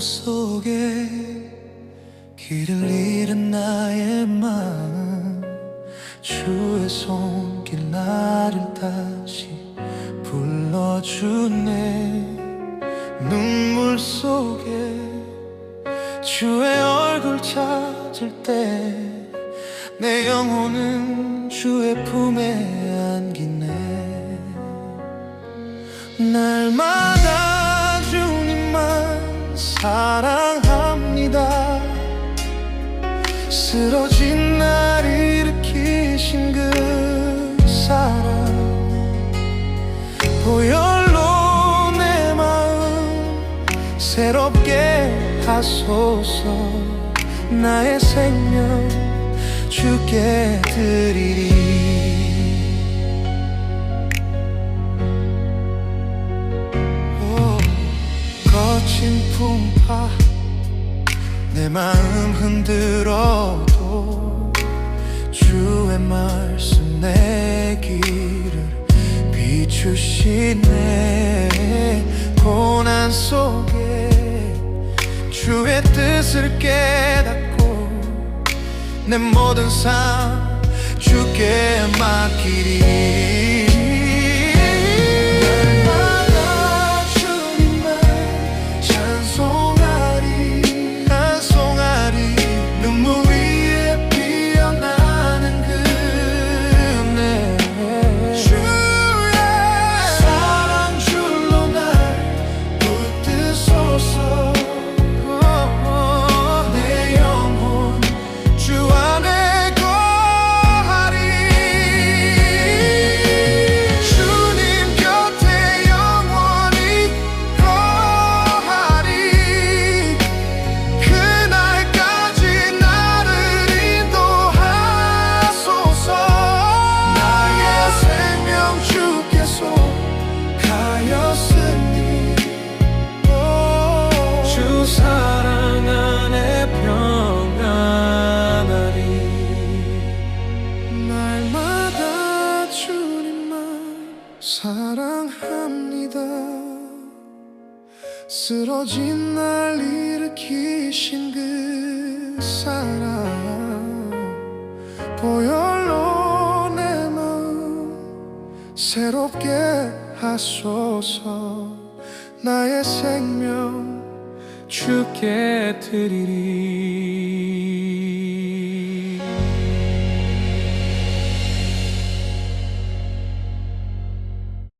속에 길을 잃은 나의 마음 주의 손길 나를 다시 불러주네. 눈물 속에 주의 얼굴 찾을 때 내 영혼은 주의 품에 안기네. 날마다 사랑합니다. 쓰러진 날 일으키신 그 사랑. 보혈로 내 마음 새롭게 하소서. 나의 생명 주께 드리리 풍파. 내 마음 흔들어도 주의 말씀 내 길을 비추시네. 고난 속에 주의 뜻을 깨닫고 내 모든 삶 주께 맡기리 사랑합니다. 쓰러진 날 일으키신 그 사랑. 보혈로 내 마음 새롭게 하소서. 나의 생명 주께 드리리